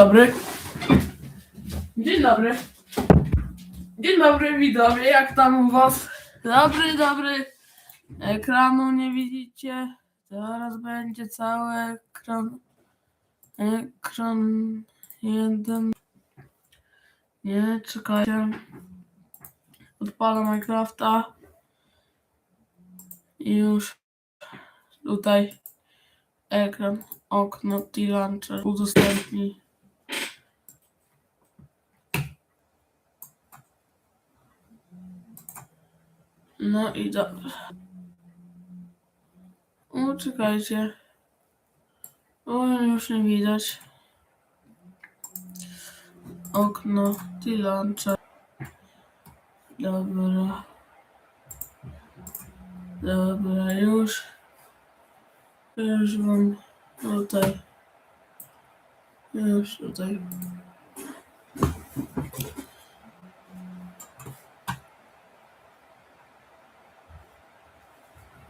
dobry. Dzień dobry. Dzień dobry widzowie, jak tam u was? Dobry, dobry. Ekranu nie widzicie. Zaraz będzie cały ekran. Ekran jeden. Nie, czekajcie. Odpalam Minecrafta. I już tutaj ekran, okno, T-Launcher udostępni. No i dobrze. O, czekajcie. O, już nie widać. Okno, T-Launcher. Dobra. Dobra, już. Już wam tutaj. Już tutaj.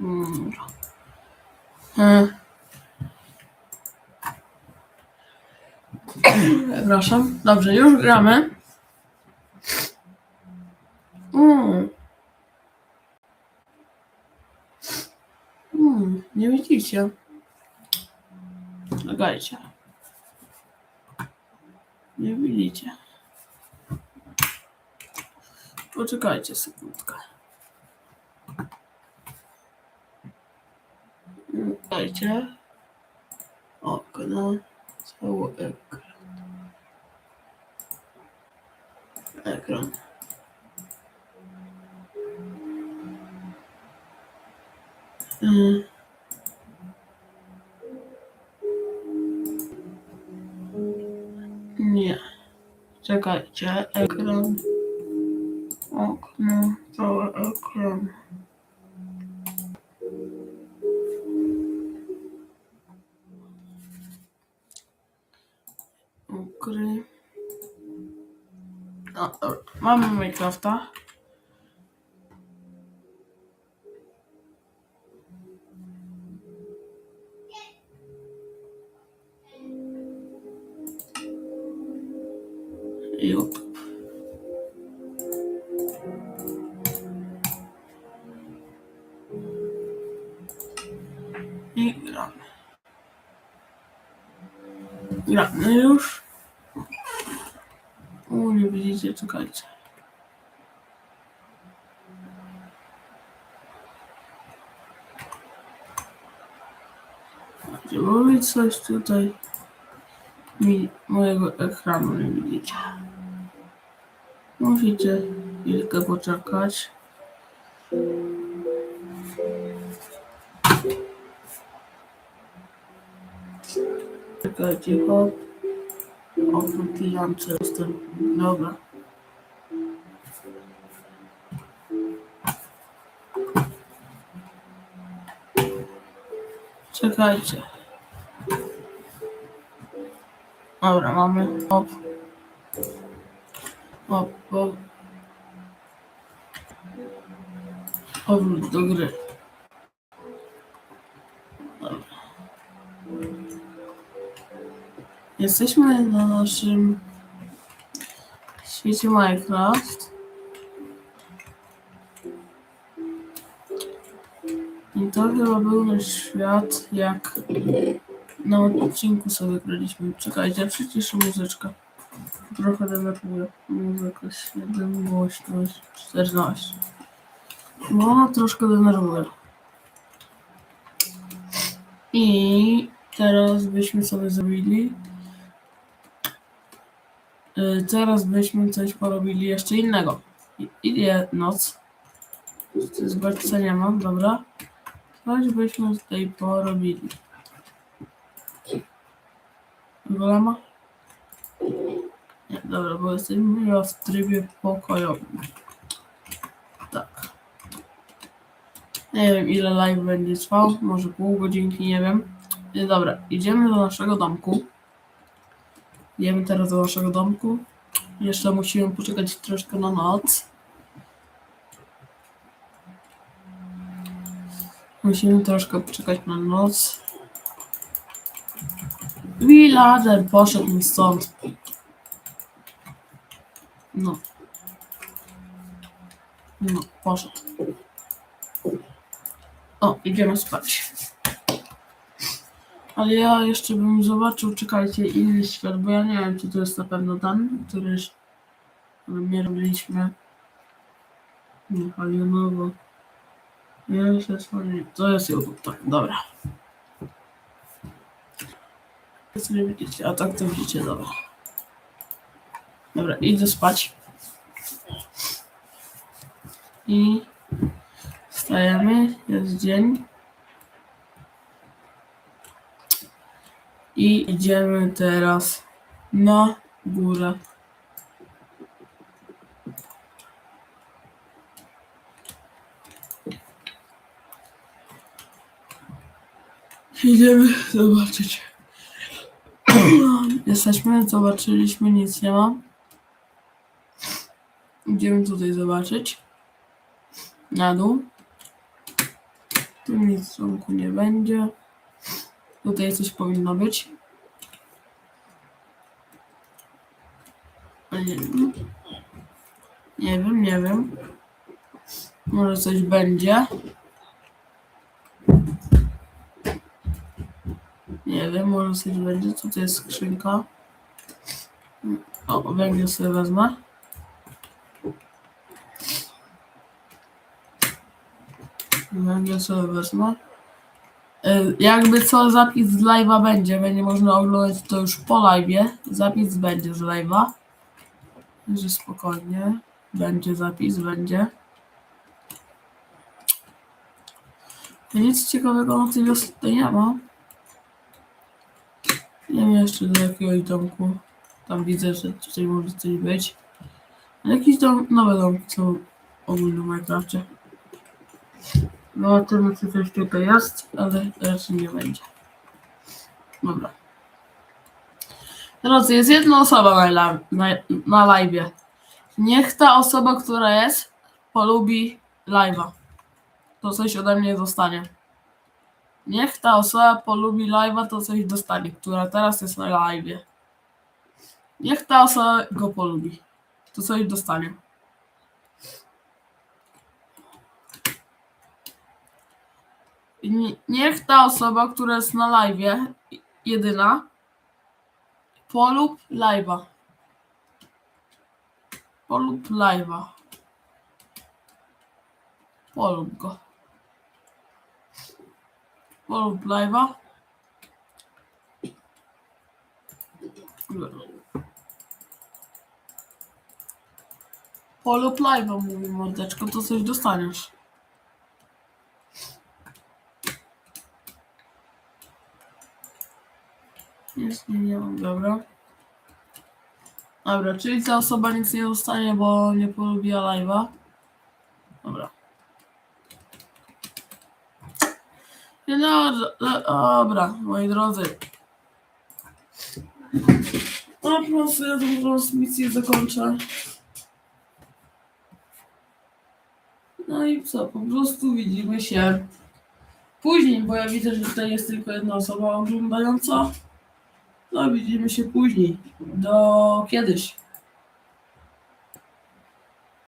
Mm. E. Przepraszam. Dobrze, już gramy. Mm. Mm, nie widzicie. Czekajcie. Nie widzicie. Poczekajcie sekundkę. Czekajcie. Okno. Cały ekran. Ekran. Mm. Nie. Czekajcie, ekran. Okno, cały ekran. Ukry. Mamy Minecrafta. YouTube. I gramy. Gramy już. O, nie widzicie, czekajcie. Macie mówić coś tutaj. Mi, mojego ekranu nie widzicie. Musicie chwilkę poczekać. Czekajcie, hop. Oprócz jestem. Dobra. Czekajcie. Dobra, mamy. Hop. Hop, hop. Powrót do gry. Jesteśmy na naszym świecie Minecraft. I to chyba był nasz świat, jak na odcinku sobie graliśmy. Czekajcie, przyciszę muzyczkę. Trochę denerwuję. Muzyka 7, głośność 14. No, troszkę denerwuje. I teraz byśmy sobie zrobili. Y, Teraz byśmy coś porobili jeszcze innego. I- noc. Bodźca nie mam, dobra. Coś byśmy tutaj porobili. Golema? Nie, dobra, bo jesteśmy w trybie pokojowym. Tak. Nie wiem ile live będzie trwał, może pół godzinki, nie wiem. Nie, dobra, idziemy do naszego domku. Idziemy teraz do naszego domku. Jeszcze musimy poczekać troszkę na noc. Musimy troszkę poczekać na noc. Villager poszedł mi stąd. No. No, poszedł. O, idziemy spać. Ale ja jeszcze bym zobaczył, czekajcie, inny świat, bo ja nie wiem, czy to jest na pewno ten, który nie robiliśmy. Nie, Halionowo. Nie, się słoni- to jest YouTube, tak, dobra. To sobie widzicie, a tak to widzicie, dobra. Dobra, idę spać. I wstajemy, jest dzień. I idziemy teraz na górę. Idziemy zobaczyć. Jesteśmy, zobaczyliśmy, nic nie ma. Idziemy tutaj zobaczyć. Na dół. Tu nic w nie będzie. Tutaj coś powinno być. Nie wiem. Nie wiem, nie wiem. Może coś będzie. Nie wiem, może coś będzie. To jest skrzynka? O, węgiel sobie wezmę. Węgiel sobie wezmę. Y, Jakby co zapis z live'a będzie, będzie można oglądać to już po live'ie. Zapis będzie z live'a. Także spokojnie. Będzie zapis, będzie. Nic ciekawego na tej wiosce tutaj nie ma. Nie wiem jeszcze do jakiegoś domku. Tam widzę, że tutaj może coś być. Ale dom, nowe domki są ogólnie w. Zobaczymy, czy coś tutaj jest, ale raczej nie będzie. Dobra. Teraz jest jedna osoba na, na, na live. Niech ta osoba, która jest, polubi live'a. To coś ode mnie dostanie. Niech ta osoba polubi live'a, to coś dostanie, która teraz jest na live. Niech ta osoba go polubi. To coś dostanie. Niech ta osoba, która jest na live, jedyna, polub live'a. Polub live'a. Polub go. Polub live'a. Polub live'a, mówi mordeczko, to coś dostaniesz. Jest, nie, nie mam, dobra. Dobra, czyli ta osoba nic nie dostanie, bo nie polubiła live'a. Dobra. No, do- dobra, moi drodzy. No, po prostu ja tą transmisję zakończę. No i co, po prostu widzimy się później, bo ja widzę, że tutaj jest tylko jedna osoba oglądająca. No, widzimy się później. Do kiedyś.